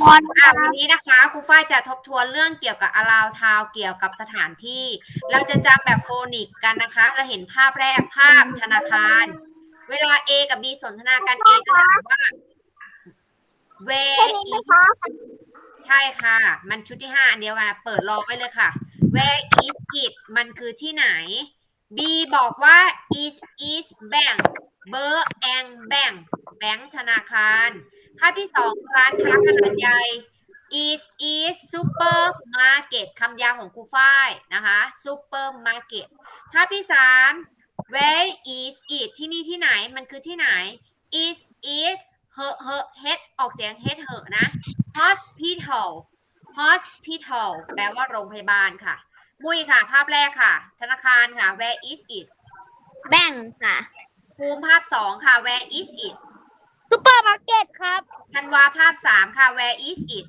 พรอะวันนี้นะคะครูฝ้ายจะทบทวนเรื่องเกี่ยวกับ around town เกี่ยวกับสถานที่ เราจะจำแบบโฟนิกกันนะคะ เราเห็นภาพแรกภาพธนาคาร เวลา A กับ B สนทนากัน A จะถามว่า where is ใช่ค่ะ มันชุดที่ห้าอันเดียวกันเปิดรอไว้เลยค่ะ where is it มันคือที่ไหน B บอกว่า is is bank เบอร์แองแบงแบงธนาคาร ภาพที่สองร้านค้าขนาดใหญ่ is is supermarket คำยาวของครูฝ้ายนะคะ supermarket ภาพที่สาม where is it ที่นี่ที่ไหนมันคือที่ไหน is is เหอะเหอะ head ออกเสียง head เหอะนะ hospital hospital แปลว่าโรงพยาบาลค่ะ มุยค่ะ ภาพแรกค่ะ ธนาคารค่ะ where is it แบงค่ะ ภูมิภาพสองค่ะ where is it ซูเปอร์มาร์เก็ตครับ ธันวาภาพสามค่ะ where is it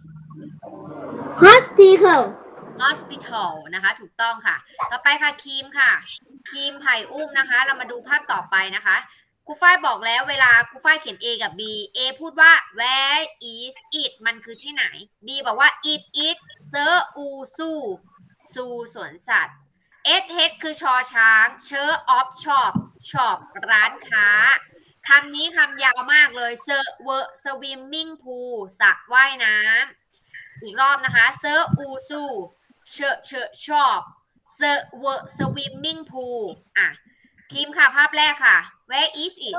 ฮอสพิทอล hospital นะคะ ถูกต้องค่ะ ต่อไปค่ะครีมค่ะครีมไผ่อุ้มนะคะ เรามาดูภาพต่อไปนะคะครูฝ้ายบอกแล้วเวลาครูฝ้ายเขียน A กับ B A พูดว่า where is it มันคือที่ไหน B บอกว่า it is เซอร์อูซูซูสวนสัตว์ S H คือชอช้างเชอร์ออฟช็อปช็อปร้านค้าคำนี้คำยาวมากเลยเซอร์เวอร์สวิมมิ่งพูสระว่ายน้ำอีกรอบนะคะเซอร์อูซูเชอเชอชอบเซอร์เวอร์สวิมมิ่งพูอะคิมค่ะภาพแรกค่ะ where is it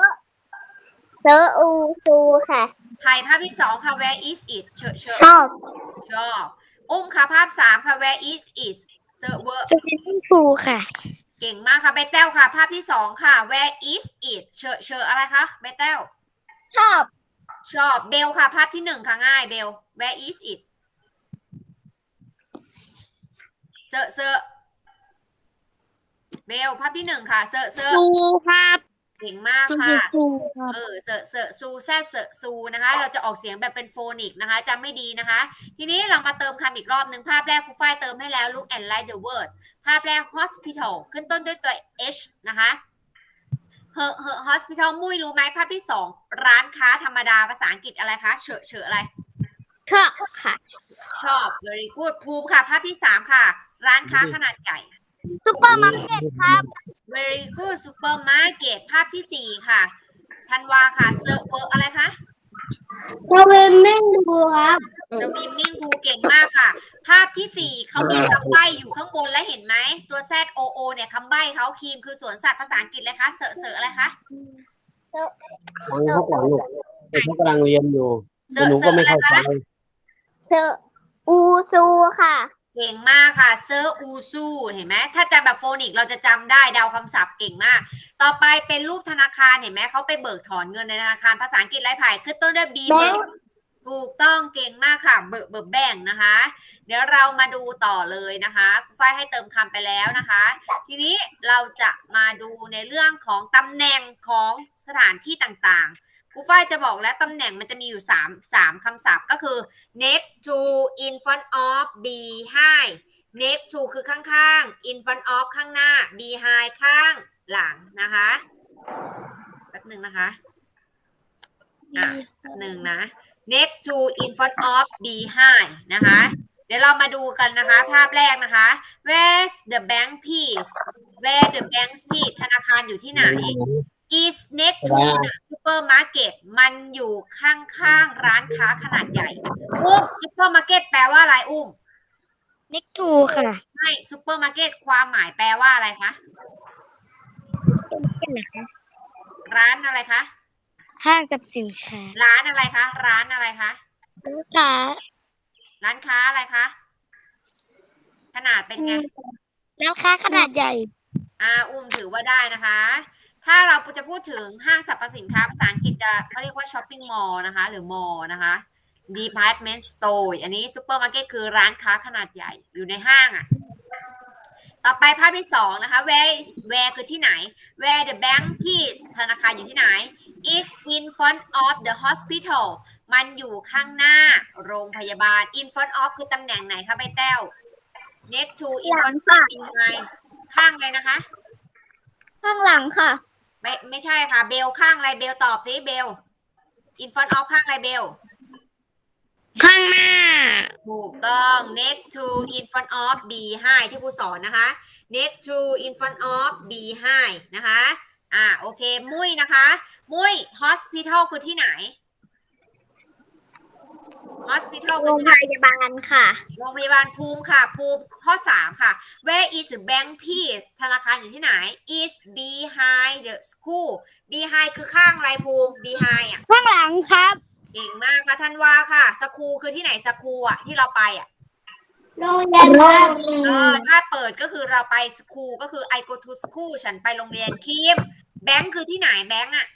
เซอร์อูซูค่ะไผ่ภาพที่สองค่ะ where is it เชอเชอชอบชอบอุ้มค่ะภาพสามค่ะ where is it เซอร์เวอร์สวิมมิ่งพูลค่ะ เก่งมากค่ะเบเต้ลค่ะ ภาพที่สองค่ะ where is it เชอเชออะไรคะเบเต้ลชอบ ชอบเบลค่ะ ภาพที่หนึ่งค่ะง่ายเบล where is it เซอเซอเบลภาพที่หนึ่งค่ะ เซอเซอซูครับ เก่งมากซูค่ะ ซูครับ เออเซอเซอซูแซดเซอซูนะคะ เราจะออกเสียงแบบเป็นโฟนิกนะคะจำไม่ดีนะคะ ทีนี้เรามาเติมคำอีกรอบหนึ่งภาพแรกครูฝ้ายเติมให้แล้ว look and write the word ภาพแรก hospital ขึ้นต้นด้วยตัว h นะคะเฮอเฮอ hospital มุ้ยรู้ไหมภาพที่สองร้านค้าธรรมดาภาษาอังกฤษอะไรคะเฉอะเฉอะอะไร ชอบค่ะชอบ very good ภูมิค่ะ ภาพที่สามค่ะ ร้านค้าขนาดใหญ่ซูเปอร์มาร์เก็ตครับ very good supermarket ภาพที่สี่ค่ะธันวาค่ะเซอร์เวอร์อะไรคะสวิมมิ่งพูลครับสวิมมิ่งพูเก่งมากค่ะ ภาพที่สี่เขามีคำใบ้อยู่ข้างบนแล้วเห็นไหม ตัว Z O O เนี่ยคำใบ้เขาครีมคือสวนสัตว์ภาษาอังกฤษเลยคะเสอะเสอะอะไรคะ ฟังเขาก่อนลูกแต่เขากำลังเรียนอยู่เสแต่อะหนูเสก็อะไม่อะไรเข้าใจคะเซอร์อูซูค่ะ เก่งมากค่ะเซอร์อูซูเห็นไหมถ้าจำแบบโฟนิกเราจะจำได้เดาคำศัพท์เก่งมาก ต่อไปเป็นรูปธนาคารเห็นไหมเขาไปเบิกถอนเงินในธนาคารภาษาอังกฤษไรไผ่ขึ้นต้นด้วย B แบเบิงกค์ถูกต้องเก่งมากค่ะ เบิกเบิกแบ่งนะคะ เดี๋ยวเรามาดูต่อเลยนะคะครูฝ้ายให้เติมคำไปแล้วนะคะ ทีนี้เราจะมาดูในเรื่องของตำแหน่งของสถานที่ต่างๆ ครูฝ้ายจะบอกแล้วตำแหน่งมันจะมีอยู่3 3คำศัพท์ก็คือ next to in front of behind next to คือข้างๆ in front of ข้างหน้า behind ข้างหลังนะคะแป๊บหนึ่งนะคะ อะหนึ่งนะ next to in front of behind นะคะ เดี๋ยวเรามาดูกันนะคะ ภาพแรกนะคะ where's the bank piece where the bank piece ธนาคารอยู่ที่ไหน is next to the supermarket มันอยู่ข้างๆร้านค้าขนาดใหญ่ อุ้ม supermarket แปลว่าอะไรอุ้มเน็กทูค่ะไม่ supermarket ความหมายแปลว่าอะไรคะร้านอะไรคะ ห้างกับสินค้าร้านอะไรคะ ร้านอะไรคะลูกค้าร้านค้าอะไรคะ ขนาดเป็นไง ร้านค้าขนาดใหญ่ อ่า อุ้มถือว่าได้นะคะ ถ้าเราจะพูดถึงห้างสรรพสินค้าภาษาอังกฤษจะเขาเรียกว่าช้อปปิ้งมอลล์นะคะ หรือมอลล์นะคะ department store อันนี้ซูเปอร์มาร์เก็ตคือร้านค้าขนาดใหญ่อยู่ในห้างอะ่ะ ต่อไปภาพที่สองนะคะ where is where คือที่ไหน where the bank is ธนาคารอยู่ที่ไหน is in front of the hospital มันอยู่ข้างหน้าโรงพยาบาล in front of คือตำแหน่งไหนคะใบแต้ว next to in หลัง front ค่ะ of เป็นไงข้างเลยนะคะ ข้างหลังค่ะ ไม่ไม่ใช่ค่ะ เบลข้างอะไรเบลตอบสิเบล in front of ข้างอะไรเบลข้างหน้า ถูกต้อง next to in front of behind ที่ครูสอนนะคะ next to in front of behind นะคะ อ่าโอเค มุ้ยนะคะ มุ้ย hospital คือที่ไหน hospital โรคืองที่พไหนยาบาลค่ะ โรงพยาบาลภูมิค่ะ ภูมิข้อ 3 ค่ะ Where is the bank piece ธนาคารอยู่ที่ไหน is behind the school behind คือข้างอะไรภูมิ behind อะข้างหลังครับ เก่งมากค่ะท่านว่าค่ะ สคูคือที่ไหนสคูอะ ที่เราไปอะโรงเรียนครับเออถ้าเปิดก็คือเราไปสคูก็คือ I go to school ฉันไปโรงเรียนคีมแบงค์คือที่ไหนแบงค์อะ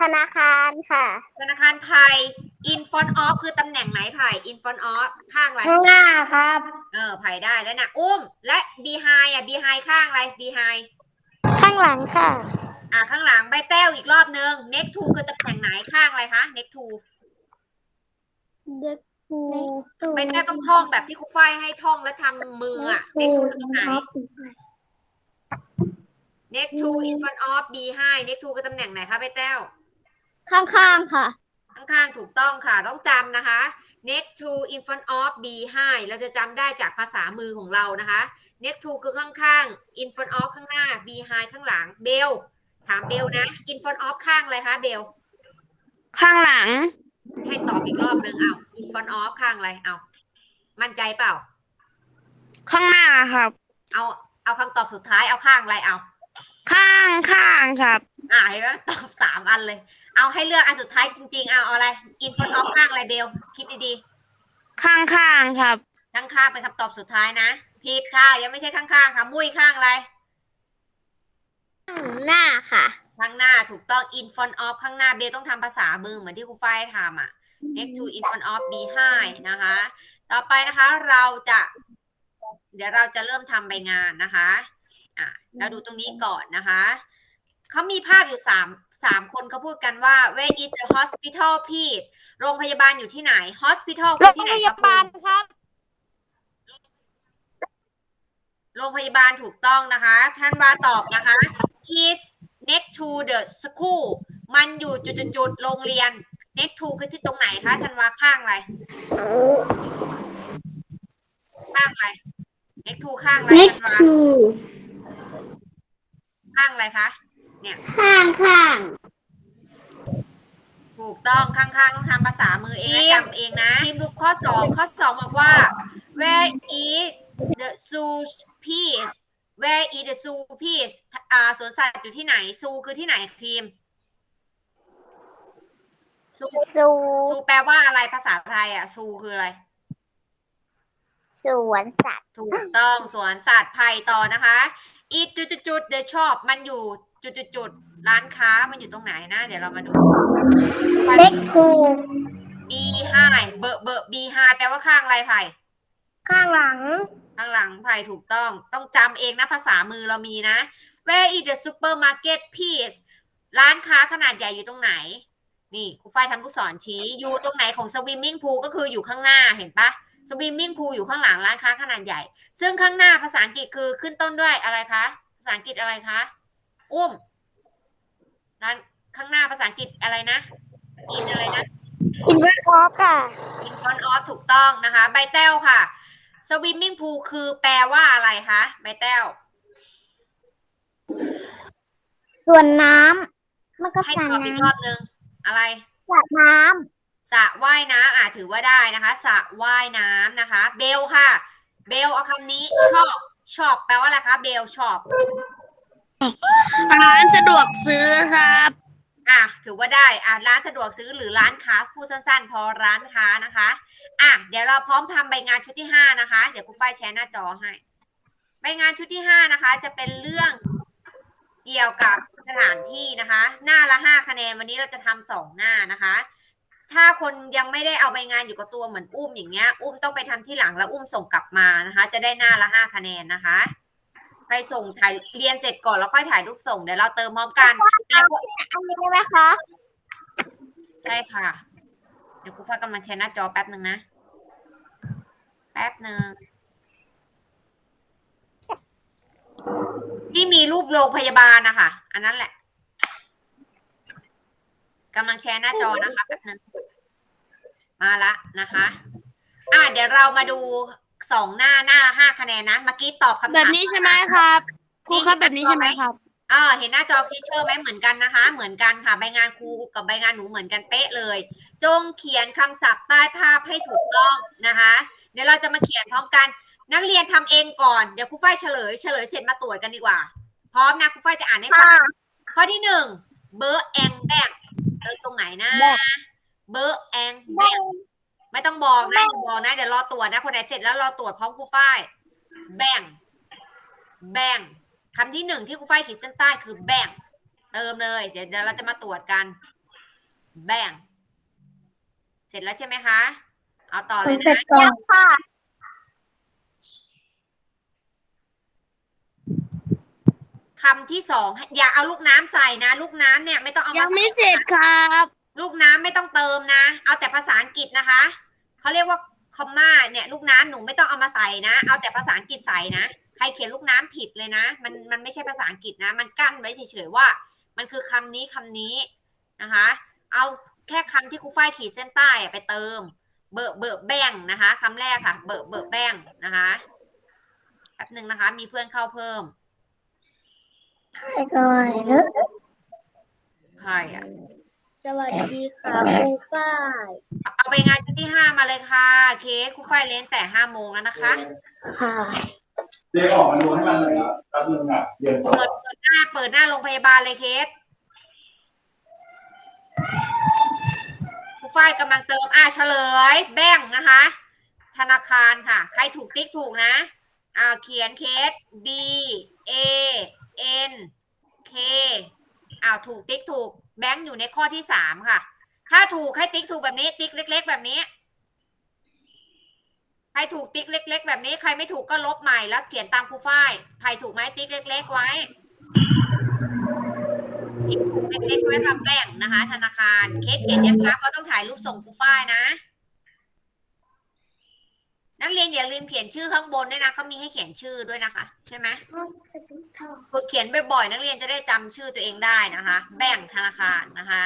ธนาคารค่ะ ธนาคารไทย in front of คือตำแหน่งไหนไผ่ in front of ข้างอะไร ข้างหน้าครับ เออไผ่ได้แล้วนะอุ้ม และ behind อะ behind ข้างอะไร behind ข้างหลังค่ะ อะข้างหลังใบแต้วอีกรอบนึง next to คือตำแหน่งไหนข้างอะไรคะ next to เด็กครูใบแต้วต้องท่องแบบที่ครูฝ้ายให้ท่องแล้วทำมืออะ next to คือตรงไหน next to in front of behind next to คือตำแหน่งไหนคะใบแต้ว ข้างๆค่ะ ข้างๆ ถูกต้องค่ะ ต้องจำนะคะ next to in front of behind เราจะจำได้จากภาษามือของเรานะคะ next to คือข้างๆ in front of ข้างหน้า behind ข้างหลังเบลถามเบลนะ in front of ข้างอะไรคะเบล ข้างหลัง ให้ตอบอีกรอบหนึ่งเอา in front of ข้างอะไรเอา มั่นใจเปล่า ข้างหน้าครับ เอา เอาคำตอบสุดท้ายเอาข้างอะไรเอา ข้างข้างครับ อ่าเห็นไหมตอบสามอันเลย เอาให้เลือกอันสุดท้ายจริงๆ เอาเอาอะไร in front of ข้างอะไรเบล คิดดีๆข้างข้างครับข้างๆเป็นคำตอบสุดท้ายนะผิดค่ะ ยังไม่ใช่ข้างๆค่ะ มุ้ยข้างอะไร หน้าค่ะ ข้างหน้าถูกต้อง in front of ข้างหน้าเบลต้องทำภาษามือเหมือนที่ครูฝ้ายทำอะ next to in front of behind นะคะ ต่อไปนะคะเราจะ เดี๋ยวเราจะเริ่มทำใบงานนะคะ อะเราดูตรงนี้ก่อนนะคะเขามีภาพอยู่สามสามคนเขาพูดกันว่า where is the hospital Pete โรงพยาบาลอยู่ที่ไหน hospital โรคืองที่ไหนพคยารับบาลครับ โรงพยาบาลถูกต้องนะคะท่านวาตอบนะคะ is next to the school มันอยู่จุดๆๆโรงเรียน next to คือที่ตรงไหนคะท่านวาข้างอะไร ข้างอะไร next to ข้างอะไรท่านวา ข้างอะไรคะข้างข้างถูกต้องข้างๆต้องทำภาษามือเองจำเองนะทีมดูข้อสองข้อสองบอกว่า where is the zoo piece where is the zoo piece อ่าสวนสัตว์อยู่ที่ไหน zoo คือที่ไหนทีม zoo สูซูแปลว่าอะไรภาษาไทยอะซูคืออะไร สวนสัตว์ ถูกต้องสวนสัตว์ไผ่ต่อนะคะ อีจุดจุดจุดเดอะช็อปมันอยู่จุดจุดจุดร้านค้ามันอยู่ตรงไหนนะ เดี๋ยวเรามาดูเล็กครูบีไฮเบอร์เบอร์บีไฮแปลว่าข้างอะไรไผ่ข้างหลัง ข้างหลังไผ่ถูกต้อง ต้องจำเองนะภาษามือเรามีนะ Where is the supermarket piece ร้านค้าขนาดใหญ่อยู่ตรงไหน นี่ครูฝ้ายทำลูกศรชี้ อยู่ตรงไหนของ swimming pool ก็คืออยู่ข้างหน้าเห็นปะ swimming pool อยู่ข้างหลังร้านค้าขนาดใหญ่ ซึ่งข้างหน้าภาษาอังกฤษคือขึ้นต้นด้วยอะไรคะ ภาษาอังกฤษอะไรคะ อุ้มร้านข้างหน้าภาษาอังกฤษอะไรนะ in อะไรนะอินเวอร์คอค่ะ in front of ถูกต้องนะคะ ใบแต้วค่ะ swimming pool คือแปลว่าอะไรคะใบแต้วส่วนน้ำมันก็ให้สระตอบอีกรน้อบนึงอะไรำสระน้ สระว่ายน้ำอะถือว่าได้นะคะสระว่ายน้ำนะคะ เบลค่ะ เบลเอาคำนี้ชอบชอบแปลว่าอะไรคะเบลชอบำร้านสะดวกซื้อครับ อะถือว่าได้อะร้านสะดวกซื้อหรือร้านค้าพูดสั้นๆ พอร้านค้านะคะ อะเดี๋ยวเราพร้อมทำใบงานชุดที่ห้านะคะ เดี๋ยวครูฝ้ายแชร์หน้าจอให้ใบงานชุดที่ห้านะคะ จะเป็นเรื่องเกี่ยวกับสถานที่นะคะ หน้าละห้าคะแนนวันนี้เราจะทำสองหน้านะคะ ถ้าคนยังไม่ได้เอาใบงานอยู่กับตัวเหมือนอุ้มอย่างเงี้ย อุ้มต้องไปทำที่หลังแล้วอุ้มส่งกลับมานะคะ จะได้หน้าละห้าคะแนนนะคะ ไปส่งถ่ายเรียนเสร็จก่อนแล้วค่อยถ่ายรูปส่งเดี๋ยวเราเติมพร้อมกันแต่อันนี้ได้ไหมคะใช่ค่ะ เดี๋ยวครูฟ้ากำลังแชร์หน้าจอแป๊บหนึ่งนะ แป๊บหนึ่งที่มีรูปโรงพยาบาลนะคะอันนั้นแหละ กำลังแชร์หน้าจอนะคะแป๊บหนึ่งมาละนะคะ อะเดี๋ยวเรามาดูสองหน้าหน้าห้าคะแนนนะเมื่อกี้ตอบคำถามแบบนี้ใช่ไหมครับครูครับแบบนี้ใช่ไหมครับเออเห็นหน้าจอทีเชอร์ไหมเหมือนกันนะคะ เหมือนกันค่ะใบงานครูกับใบงานหนูเหมือนกันเป๊ะเลย จงเขียนคำศัพท์ใต้ภาพให้ถูกต้องนะคะ เดี๋ยวเราจะมาเขียนพร้อมกัน นักเรียนทำเองก่อนเดี๋ยวครูฝ้ายเฉลย เฉลยเสร็จมาตรวจกันดีกว่า พร้อมนะครูฝ้ายจะอ่านให้ฟังข้อที่หนึ่งเบอร์แองแบง เออตรงไหนนะเบอร์แองแบงไม่ต้องบอกนะอย่าบอกนะเดี๋ยวรอตรวจนะ คนไหนเสร็จแล้วรอตรวจพร้อมครูฝ้ายแบงแบงคำที่หนึ่งที่ครูฝ้ายขีดเส้นใต้คือแบงเติมเลย เดี๋ยวเดี๋ยวเราจะมาตรวจกัน แบงเสร็จแล้วใช่ไหมคะ เอาต่อเลยนะ ค่ะ คำที่สองอย่าเอาลูกน้ำใส่นะ ลูกน้ำเนี่ยไม่ต้องเอายัมางไม่เสร็จครับ ลูกน้ำไม่ต้องเติมนะ เอาแต่ภาษาอังกฤษนะคะเขาเรียกว่าคอมมาเนี่ยลูกน้ำหนูไม่ต้องเอามาใส่นะ เอาแต่ภาษาอังกฤษใส่นะใครเขียนลูกน้ำผิดเลยนะ มันมันไม่ใช่ภาษาอังกฤษนะ มันกั้นไว้เฉยๆว่า มันคือคำนี้คำนี้นะคะ เอาแค่คำที่ครูฝ้ายขีดเส้นใต้อะไปเติม เบอร์เบอร์แบงนะคะคำแรกค่ะ เบอร์เบอร์แบงนะคะแป๊บหนึ่งนะคะ มีเพื่อนเข้าเพิ่ม ใครก่อนเนอะใครอะสวัสดีค่ะครูฝ้ายเอาไปงานชุดที่ห้ามาเลยค่ะ เคสครูฝ้ายเล่นแต่ห้าโมงแล้วนะคะ ค่ะเจ๊ออกมาดูให้มันหน่อยนะแป๊บนึงอะเดี๋ยวต่อเปิดเปิดหน้าเปิดหน้าโรงพยาบาลเลยเคสครูฝ้ายกำลังเติมอ่าเฉลย แบ่งนะคะ ธนาคารค่ะ ใครถูกติ๊กถูกนะอ่าเขียนเคส B A N K อ้าวถูกติ๊กถูกแบงค์อยู่ในข้อที่สามค่ะ ถ้าถูกให้ติ๊กถูกแบบนี้ ติ๊กเล็ก ๆ แบบนี้ ใครถูกติ๊กเล็ก ๆ แบบนี้ ใครไม่ถูกก็ลบใหม่แล้วเขียนตามครูฝ้ายใครถูกไหมติ๊กเล็ก ๆ ไว้ ติ๊กถูกเล็กๆไว้ค่ะแบ่งนะคะ ธนาคาร เคสเขียนยังคะเพราะต้องถ่ายรูปส่งครูฝ้ายนะ นักเรียนอย่าลืมเขียนชื่อข้างบนด้วยนะเขามีให้เขียนชื่อด้วยนะคะ ใช่ไหมฝึกเขียนบ่อยๆนักเรียนจะได้จำชื่อตัวเองได้นะคะ แบ่งธนาคารนะคะ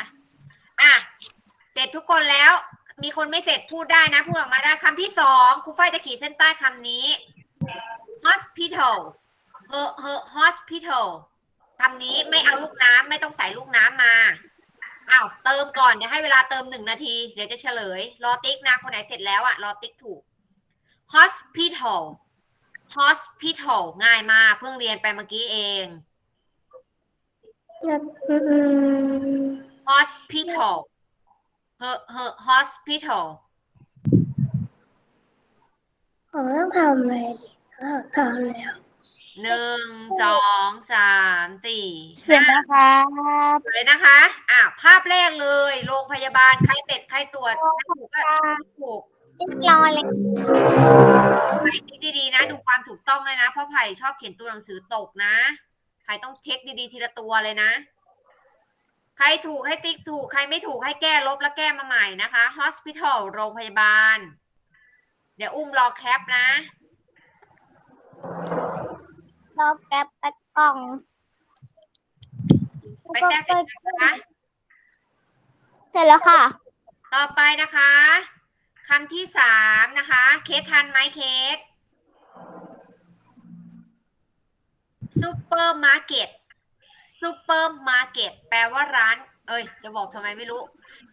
อะเสร็จทุกคนแล้ว มีคนไม่เสร็จพูดได้นะพูดออกมาได้คำที่สองครูฝ้ายจะขีดเส้นใต้คำนี้ hospital เฮอเฮอ hospital คำนี้ไม่เอาลูกน้ำไม่ต้องใส่ลูกน้ำมาอ้าวเติมก่อนเดี๋ยวให้เวลาเติมหนึ่งนาที เดี๋ยวจะเฉลย รอติ๊กนะคนไหนเสร็จแล้วอะรอติ๊กถูก hospital hospital ง่ายมาก เพิ่งเรียนไปเมื่อกี้เองอืม hospital เฮอเฮอ hospital ผมต้องทำอะไรดิอ้าวทำแล้ว หนึ่ง สอง สาม สี่เสร็จแล้วครับเลยนะคะ อะ ภาพแรกเลย โรงพยาบาล ใครเสร็จใครตรวจใครถูกก็ถูก รอเลยไผ่ติ๊กดีๆนะ ดูความถูกต้องเลยนะ เพราะไผ่ชอบเขียนตัวหนังสือตกนะไผ่ต้องเช็คดีๆ ทีละตัวเลยนะ ใครถูกให้ติ๊กถูก ใครไม่ถูกให้แก้ลบแล้วแก้มาใหม่นะคะ hospital โรงพยาบาล เดี๋ยวอุ้มรอแคปนะ รอแป๊บปัดกล่องไปแจ้งเสร็จแล้วนะคะ เสร็จแล้วค่ะ ต่อไปนะคะ คำที่สามนะคะ เคสทันไหมเคสซูเปอร์มาร์เก็ตซูเปอร์มาร์เก็ตแปลว่าร้าน เอ้ย จะบอกทำไมไม่รู้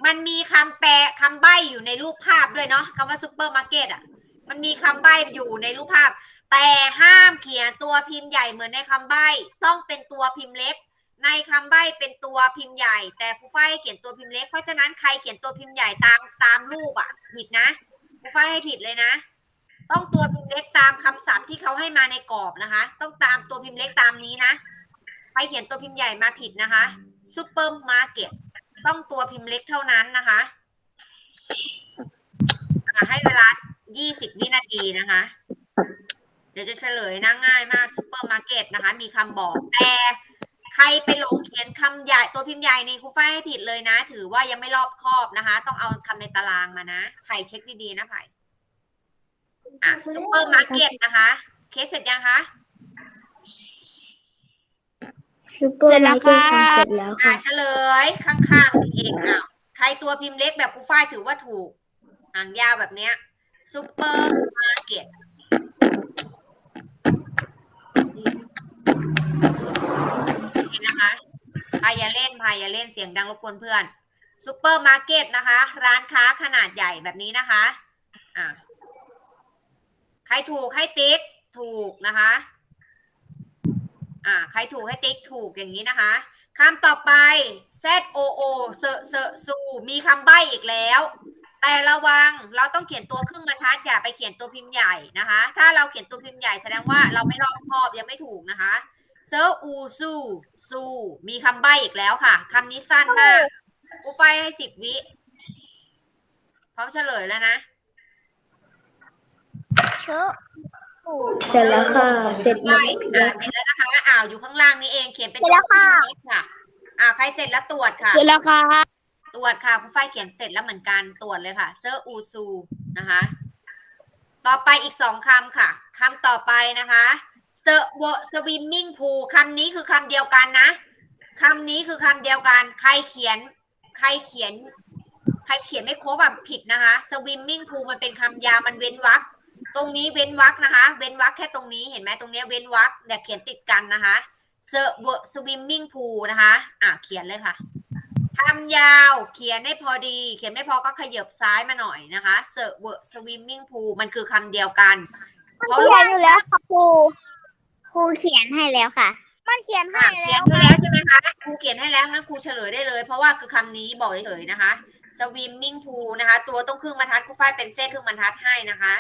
มันมีคำแปลคำใบ้อยู่ในรูปภาพด้วยเนาะคำว่าซูเปอร์มาร์เก็ตอะ มันมีคำใบ้อยู่ในรูปภาพ แต่ห้ามเขียนตัวพิมพ์ใหญ่เหมือนในคำใบ้ ต้องเป็นตัวพิมพ์เล็ก ในคำใบ้เป็นตัวพิมพ์ใหญ่ แต่ครูฝ้ายให้เขียนตัวพิมพ์เล็ก เพราะฉะนั้นใครเขียนตัวพิมพ์ใหญ่ตามตามรูปอะผิดนะครูฝ้ายให้ผิดเลยนะ ต้องตัวพิมพ์เล็กตามคำศัพท์ที่เขาให้มาในกรอบนะคะ ต้องตามตัวพิมพ์เล็กตามนี้นะใครเขียนตัวพิมพ์ใหญ่มาผิดนะคะซูเปอร์มาร์เก็ตต้องตัวพิมพ์เล็กเท่านั้นนะคะให้เวลา 20 วินาทีนะคะ เดี๋ยวจะเฉลยนะง่ายมากซูเปอร์มาร์เก็ตนะคะ มีคำบอกแต่ รไปหลงเขียนคำใหญ่ตัวพิมพ์ใหญ่นี่ครูฝ้ายให้ผิดเลยนะ ถือว่ายังไม่รอบคอบนะคะ ต้องเอาคำในตารางมานะไผ่เช็คดีๆนะไผ่อะซูเปอร์มาร์เก็ตนะคะ เคสเสร็จยังคะเสร็จแล้วครับเสร็จแล้วอะค่ะเฉลยข้างๆนี่เองอะใครตัวพิมพ์เล็กแบบครูฝ้ายถือว่าถูก หางยาวแบบเนี้ยซูเปอร์มาร์เก็ตเห็ นะคะพายาเล่นพายาเล่นเสียงดังรบกวนเพื่อนซูเปอร์มาร์เก็ตนะคะ ร้านค้าขนาดใหญ่แบบนี้นะคะอะใครถูกให้ติ๊กถูกนะคะอ่าใครถูกให้ติ๊กถูกอย่างนี้นะคะคำต่อไป Z O O เซเซซูมีคำใบ้อีกแล้ว แต่ระวังเราต้องเขียนตัวครึ่งบรรทัดอย่าไปเขียนตัวพิมพ์ใหญ่นะคะ ถ้าเราเขียนตัวพิมพ์ใหญ่แสดงว่าเราไม่รอบคอบยังไม่ถูกนะคะ เซอูซูซูมีคำใบ้อีกแล้วค่ะคำนี้สั้นมากกูไฟให้สิบวิ พร้อมเฉลยแล้วนะ เชอะเสร็จแล้วค่ะ เสร็จใช่อ่าเสร็จแล้วนะคะอ่าวอยู่ข้างล่างนี้เองเขียนเป็นตัวค่ะค่ะอ่าใครเสร็จแล้วตรวจค่ะ เสร็จแล้วค่ะตรวจค่ะคุณฝ้ายเขียนเสร็จแล้วเหมือนกันตรวจเลยค่ะ เซอร์อูซูนะคะ ต่อไปอีกสองคำค่ะคำต่อไปนะคะ เซอร์วสวิมมิ่งพูคำนี้คือคำเดียวกันนะคำนี้คือคำเดียวกัน ใครเขียน ใครเขียน ใครเขียนไม่ครบแบบผิดนะคะสวิมมิ่งพูมันเป็นคำยาวมันเว้นวรรคตรงนี้เว้นวรรคนะคะ เว้นวรรคแค่ตรงนี้เห็นไหมตรงนี้เว้นวรรคเดี๋ยวเขียนติดกันนะคะเซอร์วสวิมมิ่งพูนะคะ อะเขียนเลยค่ะคำยาวเขียนให้พอดี เขียนไม่พอก็ขยับซ้ายมาหน่อยนะคะเซอร์เวอร์สวิมมิ่งพูมันคือคำเดียวกันเพราะเขียนอยู่แล้วค่ะครู ครูเขียนให้แล้วค่ะ มันเขียนให้ค่ะเขีแล้ยนวให้แล้วใช่ไหมคะครูเขียนให้แล้วงั้นครูเฉลยได้เลย เพราะว่าคือคำนี้บอกเฉยๆนะคะสวิมมิ่งพูนะคะ ตัวต้องครึ่งบรรทัดครูฝ้ายเป็นเส้นครึ่งบรรทัดให้นะคะ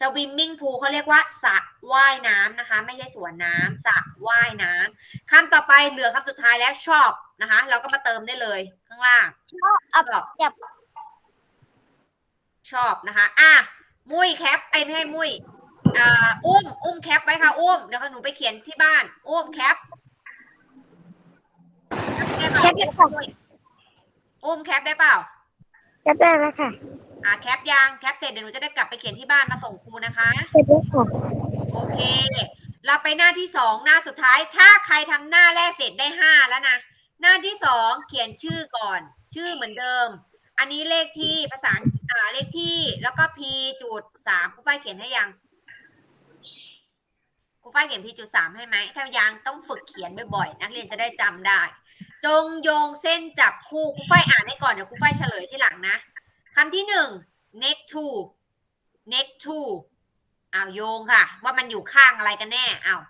สวิมมิ่งพูเขาเรียกว่าสระว่ายน้ำนะคะ ไม่ใช่สวนน้ำสระว่ายน้ำคำต่อไปเหลือคำสุดท้ายแล้วชอบนะคะ เราก็มาเติมได้เลยข้างล่างอับชอบ จับชอบนะคะ อะ มุ้ยแคปไอ้ยไม่ให้มุ้ย อ่าอุ้มอุ้มแคปไว้ค่ะอุ้มเดี๋ยวหนูไปเขียนที่บ้านอุ้มแคปแคปได้เปล่าอุ้มอุ้มแคปได้เปล่าจับได้แล้วค่ะอ่าแคปยังแคปเสร็จเดี๋ยวหนูจะได้กลับไปเขียนที่บ้านมาส่งครูนะคะเสร็จแล้วค่ะโอเค เราไปหน้าที่สองหน้าสุดท้าย ถ้าใครทำหน้าแรกเสร็จได้ห้าแล้วนะ หน้าที่สองเขียนชื่อก่อน ชื่อเหมือนเดิม อันนี้เลขที่ภาษาอ่าเลขที่แล้วก็ p จุดสามครูฝ้ายเขียนให้ยัง ครูฝ้ายเขียน p จุดสามให้ไหม ถ้ายังต้องฝึกเขียนบ่อยๆ นักเรียนจะได้จำได้ จงโยงเส้นจับคู่ครูฝ้ายอ่านให้ก่อนเดี๋ยวครูฝ้ายเฉลยที่หลังนะคำที่หนึ่ง next to next to อ้าวโยงค่ะ ว่ามันอยู่ข้างอะไรกันแน่อ้าว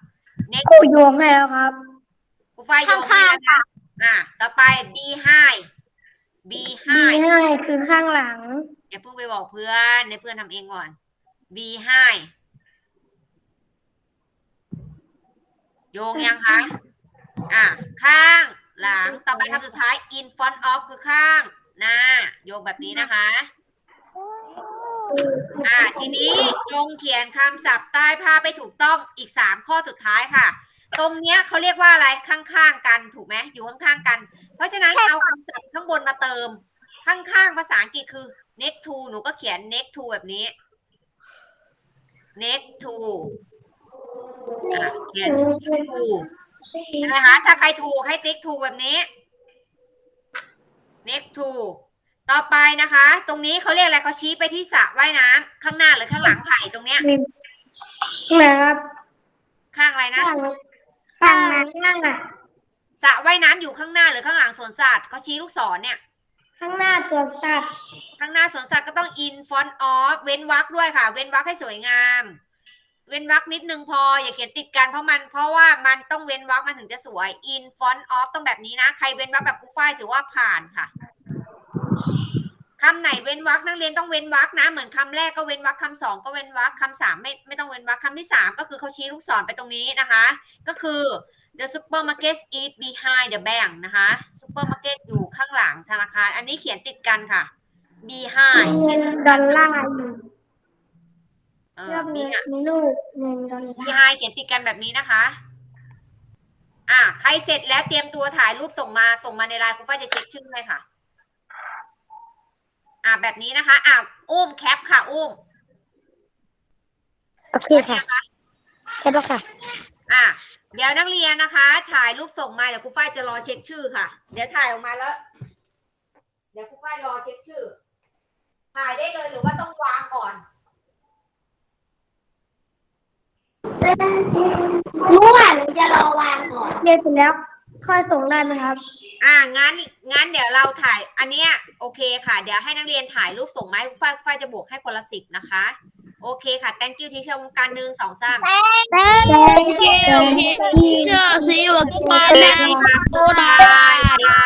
next ครูโยงให้แล้วครับครูฝ้ายโยงให้แล้วนะอะต่อไป behind ดี behind ให้คือข้างหลังอย่าเพิ่งไปบอกเพื่อนให้เพื่อนทำเองก่อน behind โยงยังคะอะข้างหลังต่อไปคำสุดท้าย in front of คือข้างหน้าโยงแบบนี้นะคะ อ่าทีนี้จงเขียนคำศัพท์ใต้ภาพไปถูกต้องอีกสามข้อสุดท้ายค่ะ ตรงเนี้ยเขาเรียกว่าอะไรข้างๆกันถูกไหมอยู่ข้างๆกัน เพราะฉะนั้นเอาคำศัพท์ข้างบนมาเติม ข้างๆภาษาอังกฤษคือ next to หนูก็เขียน next to แบบนี้ next to อะเขียน next to ใช่ไหมคะถ้าใครถูกให้ติ๊กถูกแบบนี้ next to ต่อไปนะคะ ตรงนี้เขาเรียกอะไรเขาชี้ไปที่สระว่ายน้ำข้างหน้าหรือข้างหลังไผ่ตรงเนี้ย นะครับข้างอะไรนะข้างข้างข้างอะ สระว่ายน้ำอยู่ข้างหน้าหรือข้างหลังสวนสัตว์เขาชี้ลูกศรเนี่ย ข้างหน้าตัวสัตว์ข้างหน้าสวนสัตว์ก็ต้อง in front of เว้นวรรคด้วยค่ะ เว้นวรรคให้สวยงาม เว้นวรรคนิดนึงพอ อย่าเขียนติดกันเพราะมันเพราะว่ามันต้องเว้นวรรคมันถึงจะสวย in front of ต้องแบบนี้นะ ใครเว้นวรรคแบบครูฝ้ายถือว่าผ่านค่ะคำไหนเว้นวรรคนักเรียนต้องเว้นวรรคนะ เหมือนคำแรกก็เว้นวรรคคำสองก็เว้นวรรคคำสามไม่ไม่ต้องเว้นวรรคคำที่สามก็คือเขาชี้ลูกศรไปตรงนี้นะคะ ก็คือ the supermarket is behind the bank นะคะ supermarket อยู่ข้างหลังธนาคาร อันนี้เขียนติดกันค่ะ behind ดอลลาร์ เออเรื่องมีเงินมีลูกเงินดอลลามีร์ไฮเขียนติดกันแบบนี้นะคะ อะใครเสร็จแล้วเตรียมตัวถ่ายรูปส่งมาส่งมาในไลน์คุณฝ้ายจะเช็คชื่อเลยค่ะ อะแบบนี้นะคะอะอุ้มแคปค่ะ อุ้มโอเคอันนี้ค่ะนะคะใช่ปะค่ะ อะเดี๋ยวนักเรียนนะคะ ถ่ายรูปส่งมาเดี๋ยวครูฝ้ายจะรอเช็คชื่อค่ะ เดี๋ยวถ่ายออกมาแล้ว เดี๋ยวครูฝ้ายรอเช็คชื่อ ถ่ายได้เลยหรือว่าต้องวางก่อน รู้ว่าหนูจะรอวางก่อนเรียนเสร็จแล้ว ค่อยส่งได้ไหมครับ อ่างั้นงั้นเดี๋ยวเราถ่ายอันเนี้ยโอเคค่ะ เดี๋ยวให้นักเรียนถ่ายรูปส่งมาให้ฝ้ายฝ้ายจะบวกให้คนละสิบนะคะ โอเคค่ะ thank you ที่ชมการหนึ่งสองสาม Thank you teacher see you again ค่ะ